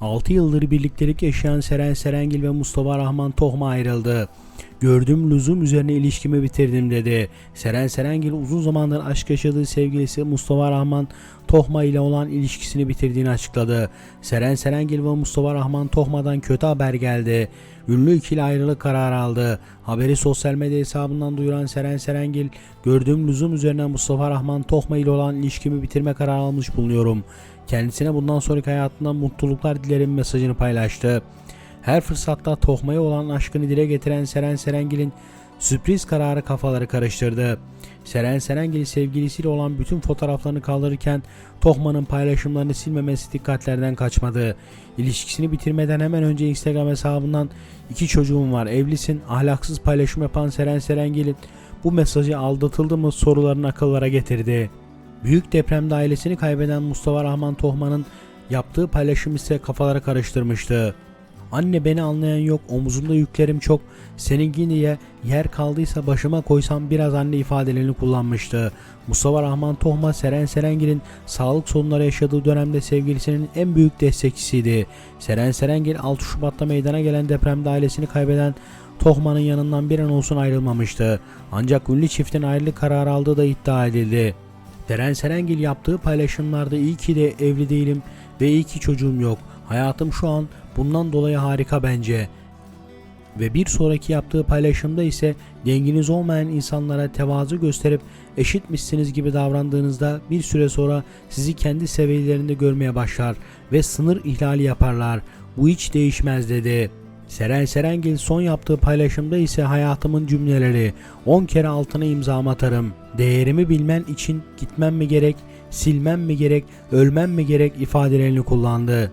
6 yıldır birliktelik yaşayan Seren Serengil ve Mustafa Rahman Tohma ayrıldı. Gördüğüm lüzum üzerine ilişkimi bitirdim dedi. Seren Serengil uzun zamandır aşk yaşadığı sevgilisi Mustafa Rahman Tohma ile olan ilişkisini bitirdiğini açıkladı. Seren Serengil ve Mustafa Rahman Tohma'dan kötü haber geldi. Ünlü ikili ayrılık kararı aldı. Haberi sosyal medya hesabından duyuran Seren Serengil, gördüğüm lüzum üzerine Mustafa Rahman Tohma ile olan ilişkimi bitirme kararı almış bulunuyorum. Kendisine bundan sonraki hayatında mutluluklar dilerim mesajını paylaştı. Her fırsatta Tohma'ya olan aşkını dile getiren Seren Serengil'in sürpriz kararı kafaları karıştırdı. Seren Serengil sevgilisiyle olan bütün fotoğraflarını kaldırırken Tohma'nın paylaşımlarını silmemesi dikkatlerden kaçmadı. İlişkisini bitirmeden hemen önce Instagram hesabından iki çocuğum var evlisin ahlaksız paylaşım yapan Seren Serengil'in bu mesajı aldatıldı mı sorularını akıllara getirdi. Büyük depremde ailesini kaybeden Mustafa Rahman Tohman'ın yaptığı paylaşım ise kafaları karıştırmıştı. Anne beni anlayan yok, omuzumda yüklerim çok, senin diye yer kaldıysa başıma koysam biraz anne ifadelerini kullanmıştı. Mustafa Rahman Tohma, Seren Serengil'in sağlık sorunları yaşadığı dönemde sevgilisinin en büyük destekçisiydi. Seren Serengil 6 Şubat'ta meydana gelen depremde ailesini kaybeden Tohma'nın yanından bir an olsun ayrılmamıştı. Ancak ünlü çiftin ayrılık kararı aldığı da iddia edildi. Seren Serengil yaptığı paylaşımlarda iyi ki de evli değilim ve iyi ki çocuğum yok. Hayatım şu an bundan dolayı harika bence. Ve bir sonraki yaptığı paylaşımda ise denginiz olmayan insanlara tevazu gösterip eşitmişsiniz gibi davrandığınızda bir süre sonra sizi kendi seviyelerinde görmeye başlar ve sınır ihlali yaparlar. Bu hiç değişmez dedi. Seren Serengil son yaptığı paylaşımda ise hayatımın cümleleri 10 kere altına imza atarım. Değerimi bilmen için gitmem mi gerek, silmem mi gerek, ölmem mi gerek ifadelerini kullandı.